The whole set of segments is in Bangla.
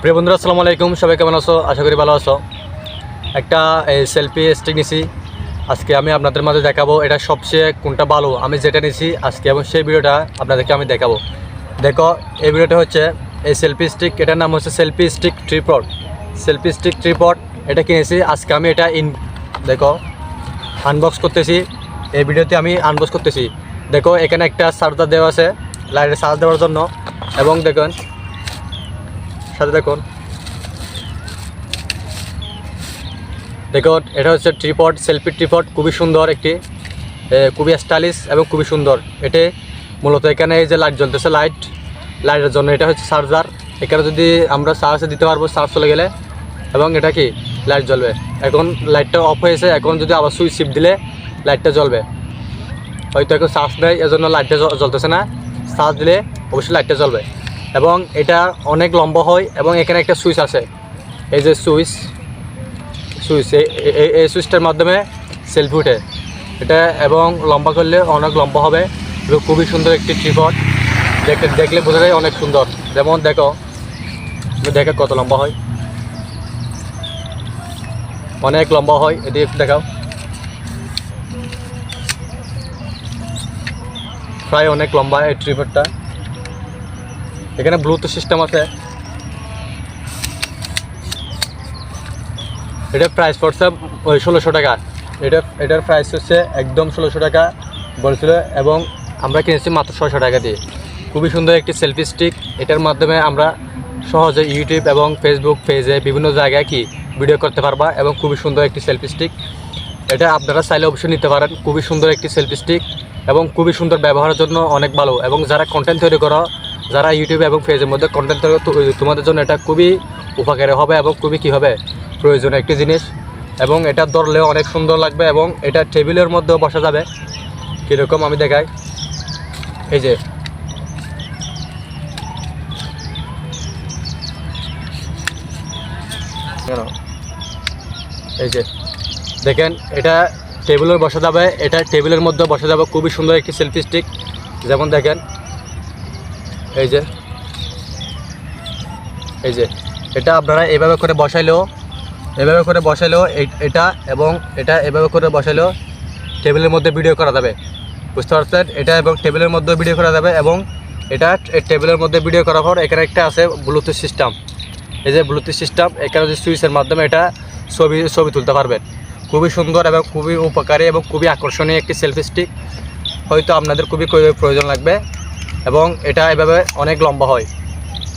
প্রিয় বন্ধুরা, আসসালামু আলাইকুম। সবাই কেমন আছো? আশা করি ভালো আছো। একটা এই সেলফি স্টিক নিছি। আজকে আমি আপনাদের মাঝে দেখাবো এটা সবচেয়ে কোনটা ভালো। আমি যেটা নিছি আজকে এবং সেই ভিডিওটা আপনাদেরকে আমি দেখাবো। দেখো, এই ভিডিওটা হচ্ছে, এই সেলফি স্টিক এটার নাম হচ্ছে selfie stick tripod selfie stick tripod এটা কিনেছি। আজকে আমি এটা ইন দেখো আনবক্স করতেছি। এই ভিডিওতে আমি আনবক্স করতেছি। দেখো, এখানে একটা চার্জার দেওয়া আছে লাইটের চার্জ দেওয়ার জন্য। এবং দেখুন সাথে দেখুন দেখুন, এটা হচ্ছে ট্রিপট সেলফি ট্রিপট খুবই সুন্দর একটি খুবই স্টাইলিশ এবং খুবই সুন্দর। এটি মূলত এখানে এই যে লাইট জ্বলতেছে লাইট লাইটের জন্য। এটা হচ্ছে চার্জার এখানে যদি আমরা চার্জে দিতে পারব চার্জ চলে গেলে। এবং এটা কি? লাইট জ্বলবে। এখন লাইটটা অফ হয়েছে, এখন যদি আবার সুইচ শিপ দিলে লাইটটা জ্বলবে। হয়তো এখন চার্জ নেই, এজন্য লাইটটা জ্বলতেছে না। চার্জ দিলে অবশ্যই লাইটটা জ্বলবে। এবং এটা অনেক লম্বা হয় এবং এখানে একটা সুইচ আছে। এই যে সুইচ সুইচ এই- এই- সুইচটার মাধ্যমে সেলফি উঠে। এটা এবং লম্বা করলে অনেক লম্বা হবে। এবং খুবই সুন্দর একটি ট্রিপট দেখতে, দেখলে বোঝা যায় অনেক সুন্দর। যেমন দেখো দেখে কত লম্বা হয়। অনেক লম্বা হয়। এটি একটু দেখাও। প্রায় অনেক লম্বা এই ট্রিপডটা এখানে ব্লুটুথ সিস্টেম আছে। এটা প্রাইস পড়ছে ওই ষোলোশো টাকা। এটা, এটার প্রাইস হচ্ছে একদম ষোলোশো টাকা বলছিল এবং আমরা কিনেছি মাত্র ছয়শো টাকা দিয়ে। খুবই সুন্দর একটি সেলফি স্টিক এটার মাধ্যমে আমরা সহজে ইউটিউব এবং ফেসবুক পেজে বিভিন্ন জায়গায় কি ভিডিও করতে পারবা এবং খুবই সুন্দর একটি সেলফি স্টিক এটা আপনারা চাইলে অবশ্যই নিতে পারেন। খুবই সুন্দর একটি সেলফি স্টিক এবং খুবই সুন্দর ব্যবহারের জন্য অনেক ভালো এবং যারা কন্টেন্ট তৈরি করো যারা ইউটিউব এবং ফেসের মধ্যে কন্টেন্ট তোমাদের জন্য এটা খুবই উপকারী হবে এবং খুবই কী হবে? প্রয়োজনীয় একটি জিনিস। এবং এটা ধরলেও অনেক সুন্দর লাগবে এবং এটা টেবিলের মধ্যেও বসা যাবে। কীরকম আমি দেখাই। এই যে। এই যে। দেখেন, এটা টেবিলের বসা যাবে, এটা টেবিলের মধ্যে বসা যাবে। খুবই সুন্দর একটি সেলফি স্টিক যেমন দেখেন এই যে। এই যে। এটা আপনারা এভাবে করে বসাইলেও, এভাবে করে বসাইলেও এটা এবং এটা এভাবে করে বসাইলেও টেবিলের মধ্যে ভিডিও করা যাবে। বুঝতে পারছেন? এটা এবং টেবিলের মধ্যে ভিডিও করা যাবে এবং এটা টেবিলের মধ্যে ভিডিও করার পর এখানে একটা আছে ব্লুটুথ সিস্টেম এই যে ব্লুটুথ সিস্টেম এখানে যে সুইচের মাধ্যমে এটা ছবি ছবি তুলতে পারবেন। খুবই সুন্দর এবং খুবই উপকারী এবং খুবই আকর্ষণীয় একটি সেলফি স্টিক হয়তো আপনাদের খুবই প্রয়- প্রয়োজন লাগবে। এবং এটা এভাবে অনেক লম্বা হয়।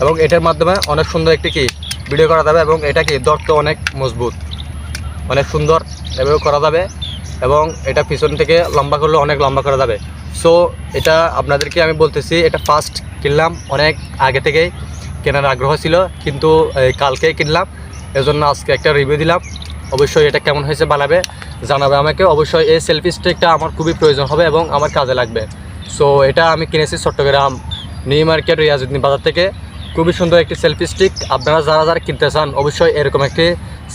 এবং এটার মাধ্যমে অনেক সুন্দর একটি কি ভিডিও করা যাবে এবং এটা কি দরতে অনেক মজবুত। অনেক সুন্দর এভাবে করা যাবে এবং এটা পিছন থেকে লম্বা করলে অনেক লম্বা করা যাবে। সো এটা আপনাদেরকে আমি বলতেছি, এটা ফার্স্ট কিনলাম অনেক আগে থেকেই, কেনার আগ্রহ ছিল, কিন্তু কালকেই কিনলাম। এজন্য আজকে একটা রিভিউ দিলাম। অবশ্যই এটা কেমন হয়েছে বানাবে, জানাবে আমাকে। অবশ্যই এই সেলফি স্টিকটা আমার খুবই প্রয়োজন হবে এবং আমার কাজে লাগবে। সো এটা আমি কিনেছি চট্টগ্রাম নিউ মার্কেট রিয়াজুদ্দিন বাজার থেকে। খুবই সুন্দর একটি সেলফি স্টিক আপনারা যারা যারা কিনতে চান, অবশ্যই এরকম একটি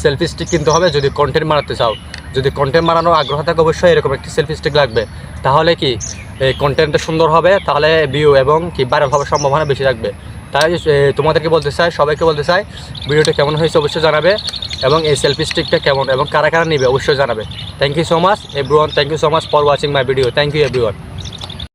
সেলফি স্টিক কিনতে হবে। যদি কন্টেন্ট মারাতে চাও, যদি কন্টেন্ট বানানোর আগ্রহ থাকে, অবশ্যই এরকম একটি সেলফি স্টিক লাগবে। তাহলে কি, এই কন্টেন্টটা সুন্দর হবে, তাহলে ভিউ এবং কি ভাইরাল হওয়ার সম্ভাবনা বেশি থাকবে। তাই তোমাদেরকে বলতে চাই, সবাইকে বলতে চাই, ভিডিওটা কেমন হয়েছে অবশ্যই জানাবে এবং এই সেলফি স্টিকটা কেমন এবং কারা কারা নিবে অবশ্যই জানাবে। Thank you so much everyone thank you so much for watching my video thank you everyone